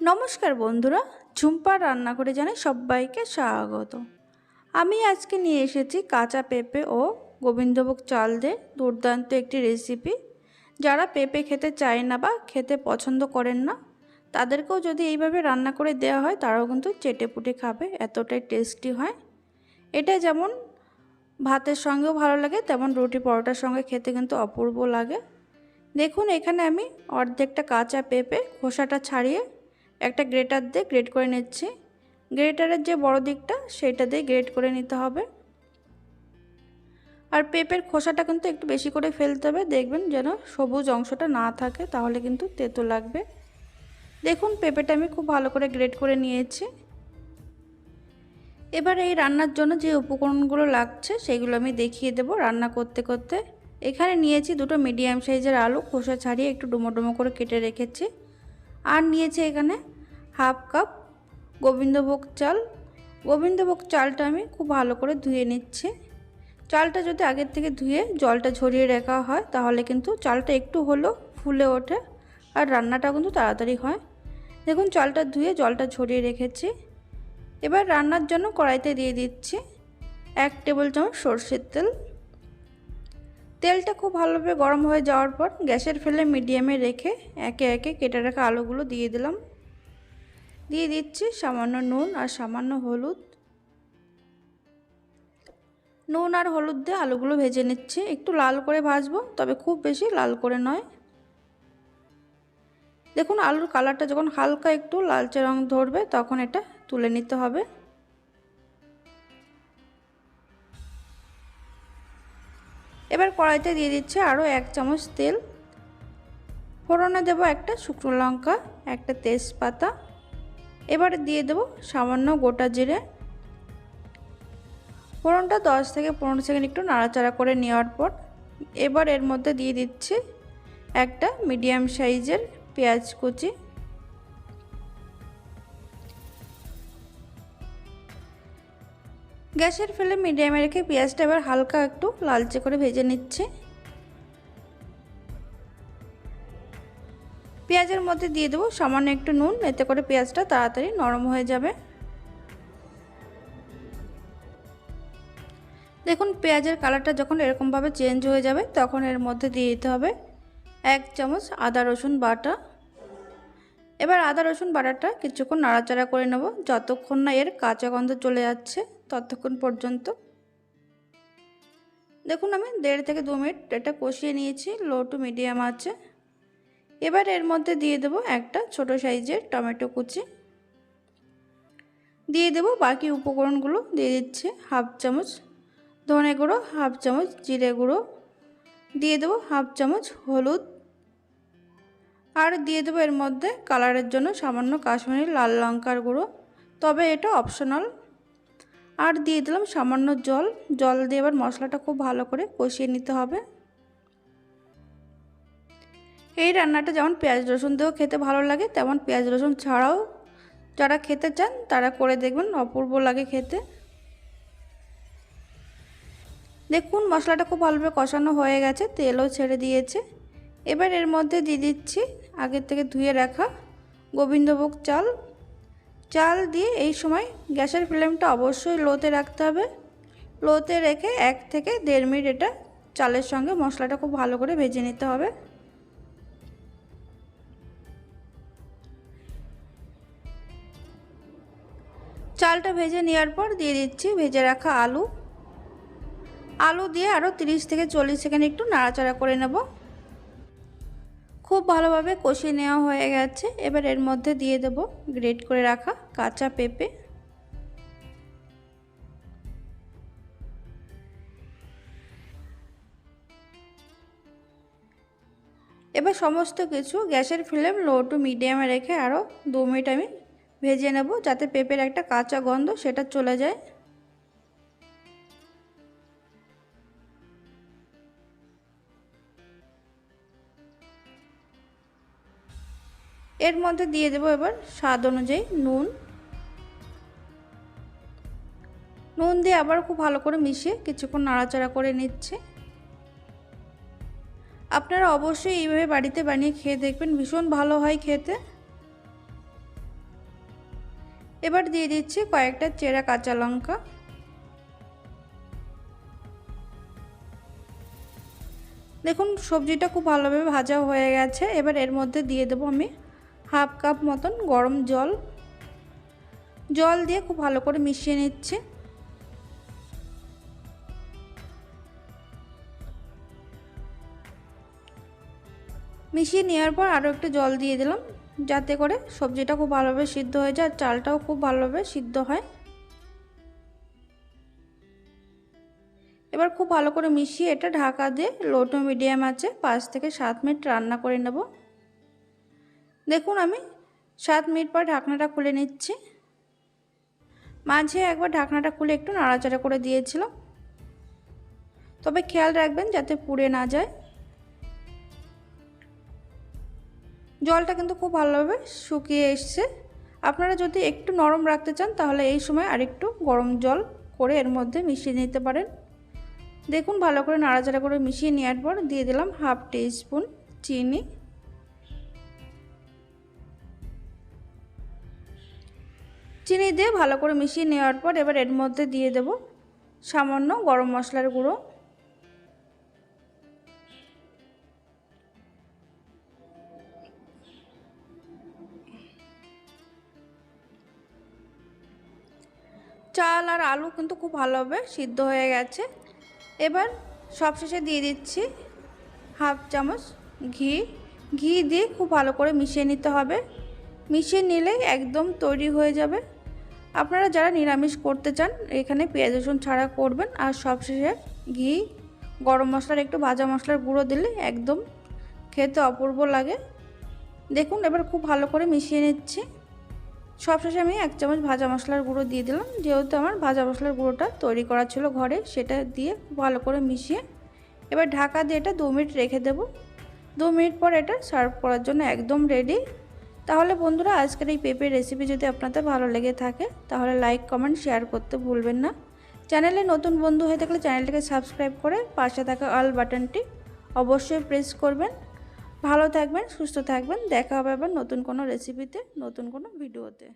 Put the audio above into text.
নমস্কার বন্ধুরা ঝুম্পার রান্নাঘরে জানাই সবাইকে স্বাগত। আমি আজকে নিয়ে এসেছি কাঁচা পেঁপে ও গোবিন্দভোগ চাল দিয়ে দুর্দান্ত একটি রেসিপি যারা পেঁপে খেতে চায় না বা খেতে পছন্দ করেন না, তাদেরকেও যদি এইভাবে রান্না করে দেওয়া হয়, তারাও কিন্তু চেটে পুটে খাবে, এতটাই টেস্টি হয়। এটা যেমন ভাতের সঙ্গেও ভালো লাগে, তেমন রুটি পরোটার সঙ্গে খেতে কিন্তু অপূর্ব লাগে। দেখুন, এখানে আমি অর্ধেকটা কাঁচা পেঁপে খোসাটা ছাড়িয়ে একটা গ্রেটার দিয়ে গ্রেট করে নিচ্ছি। গ্রেটারের যে বড় দিকটা সেটা দিয়ে গ্রেট করে নিতে হবে। আর পেঁপের খোসাটা কিন্তু একটু বেশি করে ফেলতে হবে। দেখবেন যেন সবুজ অংশটা না থাকে, তাহলে কিন্তু তেতো লাগবে। দেখুন, পেঁপেটা আমি খুব ভালো করে গ্রেট করে নিয়েছি। এবার এই রান্নার জন্য যে উপকরণগুলো লাগছে, সেগুলো আমি দেখিয়ে দেবো রান্না করতে করতে। এখানে নিয়েছি দুটো মিডিয়াম সাইজের আলু, খোসা ছাড়িয়ে একটু ডুমো ডুমো করে কেটে রেখেছি। আর নিয়েছে এখানে হাফ কাপ গোবিন্দভোগ চাল। গোবিন্দভোগ চালটা আমি খুব ভালো করে ধুয়ে নিচ্ছি। চালটা যদি আগের থেকে ধুয়ে জলটা ঝরিয়ে রাখা হয়, তাহলে কিন্তু চালটা একটু হলেও ফুলে ওঠে আর রান্নাটা কিন্তু তাড়াতাড়ি হয়। দেখুন, চালটা ধুয়ে জলটা ঝরিয়ে রেখেছি। এবার রান্নার জন্য কড়াইতে দিয়ে দিচ্ছি এক টেবিল চামচ সর্ষের তেল। তেলটা খুব ভালোভাবে গরম হয়ে যাওয়ার পর গ্যাসের ফেলে মিডিয়ামে রেখে একে একে কেটে রাখা আলুগুলো দিয়ে দিলাম। দিয়ে দিচ্ছি সামান্য নুন আর সামান্য হলুদ। নুন আর হলুদ দিয়ে আলুগুলো ভেজে নিচ্ছি। একটু লাল করে ভাজবো, তবে খুব বেশি লাল করে নয়। দেখুন আলুর কালারটা যখন হালকা একটু লালচে রং ধরবে, তখন এটা তুলে নিতে হবে। এবার কড়াইতে দিয়ে দিচ্ছে আরও এক চামচ তেল। ফোড়নে দেবো একটা শুকনো লঙ্কা, একটা তেজপাতা। এবারে দিয়ে দেবো সামান্য গোটা জিরে। ফোড়নটা দশ থেকে পনেরো সেকেন্ড একটু নাড়াচাড়া করে নেওয়ার পর এবার এর মধ্যে দিয়ে দিচ্ছি একটা মিডিয়াম সাইজের পেঁয়াজ কুচি। গ্যাসের ফেলে মিডিয়ামে রেখে পেঁয়াজটা এবার হালকা একটু লালচে করে ভেজে নিচ্ছে। পেঁয়াজের মধ্যে দিয়ে দেবো সামান্য একটু নুন, এতে করে পেঁয়াজটা তাড়াতাড়ি নরম হয়ে যাবে। দেখুন, পেঁয়াজের কালারটা যখন এরকমভাবে চেঞ্জ হয়ে যাবে, তখন এর মধ্যে দিয়ে দিতে হবে এক চামচ আদা, রসুন বাটা। এবার আদা, রসুন বাটাটা কিছুক্ষণ নাড়াচাড়া করে নেব, যতক্ষণ না এর কাঁচা গন্ধ চলে যাচ্ছে। ততক্ষণ পর্যন্ত। দেখুন আমি দেড় থেকে দু মিনিট এটা কষিয়ে নিয়েছি লো টু মিডিয়াম আছে। এবার এর মধ্যে দিয়ে দেবো একটা ছোট সাইজের টমেটো কুচি। দিয়ে দেবো বাকি উপকরণগুলো, দিয়ে দিচ্ছে হাফ চামচ ধনে গুঁড়ো, হাফ চামচ জিরে গুঁড়ো। দিয়ে দেবো হাফ চামচ হলুদ। আর দিয়ে দেবো এর মধ্যে কালারের জন্য সামান্য কাশ্মীরি লাল লঙ্কার গুঁড়ো। তবে এটা অপশনাল আর দিয়ে দিলাম সামান্য জল। জল দিয়ে এবার মশলাটা খুব ভালো করে কষিয়ে নিতে হবে। এই রান্নাটা যেমন পেঁয়াজ, রসুন দিয়েও খেতে ভালো লাগে, তেমন পেঁয়াজ, রসুন ছাড়াও যারা খেতে চান তারা করে দেখবেন, অপূর্ব লাগে খেতে। দেখুন মশলাটা খুব ভালোভাবে কষানো হয়ে গেছে, তেলও ছেড়ে দিয়েছে। এবার এর মধ্যে দিয়ে দিচ্ছি আগের থেকে ধুয়ে রাখা গোবিন্দভোগ চাল। চাল দিয়ে এই সময় গ্যাসের ফ্লেমটা অবশ্যই লোতে রাখতে হবে। লোতে রেখে এক থেকে দেড় মিনিট এটা চালের সঙ্গে মশলাটা খুব ভালো করে ভেজে নিতে হবে। চালটা ভেজে নেওয়ার পর দিয়ে দিচ্ছি ভেজে রাখা আলু। আলু দিয়ে আরও তিরিশ থেকে চল্লিশ সেকেন্ড একটু নাড়াচাড়া করে নেব। খুব ভালোভাবে কষিয়ে নেওয়া হয়ে গেছে। এবার এর মধ্যে দিয়ে দেব গ্রেট করে রাখা কাঁচা পেঁপে। এবার সমস্ত কিছু গ্যাসের ফ্লেম লো টু মিডিয়ামে রেখে আরও দু মিনিট আমি ভেজে নেব যাতে পেঁপের একটা কাঁচা গন্ধ সেটা চলে যায়। এর মধ্যে দিয়ে দেবো এবার স্বাদ অনুযায়ী নুন। নুন দিয়ে আবার খুব ভালো করে মিশিয়ে কিছুক্ষণ নাড়াচাড়া করে নিচ্ছে। আপনারা অবশ্যই এইভাবে বাড়িতে বানিয়ে খেয়ে দেখবেন, ভীষণ ভালো হয় খেতে। এবার দিয়ে দিচ্ছি কয়েকটা চেরা কাঁচা লঙ্কা। দেখুন সবজিটা খুব ভালোভাবে ভাজা হয়ে গেছে। এবার এর মধ্যে দিয়ে দেবো আমি হাফ কাপ মতন গরম জল। জল দিয়ে খুব ভালো করে মিশিয়ে নিচ্ছে। মিশিয়ে নেওয়ার পর আরও একটু জল দিয়ে দিলাম, যাতে করে সবজিটা খুব ভালোভাবে সিদ্ধ হয়ে যায়, আর চালটাও খুব ভালোভাবে সিদ্ধ হয়। এবার খুব ভালো করে মিশিয়ে এটা ঢাকা দিয়ে লো টু মিডিয়াম আছে, পাঁচ থেকে সাত মিনিট রান্না করে নেব। দেখুন আমি সাত মিনিট পর ঢাকনাটা খুলে নিচ্ছি। মাঝে একবার ঢাকনাটা খুলে একটু নাড়াচাড়া করে দিয়েছিলাম। তবে খেয়াল রাখবেন যাতে পুড়ে না যায়। জলটা কিন্তু খুব ভালোভাবে শুকিয়ে এসছে। আপনারা যদি একটু নরম রাখতে চান, তাহলে এই সময় আরেকটু গরম জল করে এর মধ্যে মিশিয়ে নিতে পারেন। দেখুন ভালো করে নাড়াচাড়া করে মিশিয়ে নেওয়ার পর দিয়ে দিলাম হাফ টি স্পুন চিনি। চিনি দিয়ে ভালো করে মিশিয়ে নেওয়ার পর এবার এর মধ্যে দিয়ে দেব সামান্য গরম মশলার গুঁড়ো। চাল আর আলু কিন্তু খুব ভালোভাবে সিদ্ধ হয়ে গেছে। এবার সবশেষে দিয়ে দিচ্ছি হাফ চামচ ঘি। ঘি দিয়ে খুব ভালো করে মিশিয়ে নিতে হবে। মিশিয়ে নিলে একদম তৈরি হয়ে যাবে। আপনারা যারা নিরামিষ করতে চান, এখানে পেঁয়াজ, রসুন ছাড়া করবেন। আর সবশেষে ঘি, গরম মশলার একটু ভাজা মশলার গুঁড়ো দিলে একদম খেতে অপূর্ব লাগে। দেখুন, এবার খুব ভালো করে মিশিয়ে নিচ্ছি। সবশেষে আমি এক চামচ ভাজা মশলার গুঁড়ো দিয়ে দিলাম। যেহেতু আমার ভাজা মশলার গুঁড়োটা তৈরি করা ছিল ঘরে, সেটা দিয়ে ভালো করে মিশিয়ে এবার ঢাকা দিয়ে এটা দু মিনিট রেখে দেব। দু মিনিট পর এটা সার্ভ করার জন্য একদম রেডি তাহলে বন্ধুরা, আজকের এই পেঁপের রেসিপি যদি আপনাদের ভালো লেগে থাকে, তাহলে লাইক কমেন্ট শেয়ার করতে ভুলবেন না। চ্যানেলে নতুন বন্ধু হয়ে থাকলে চ্যানেলটিকে সাবস্ক্রাইব করে পাশে থাকা অল বাটনটি অবশ্যই প্রেস করবেন। ভালো থাকবেন, সুস্থ থাকবেন, দেখা হবে আবার নতুন কোনো রেসিপিতে নতুন কোনো ভিডিওতে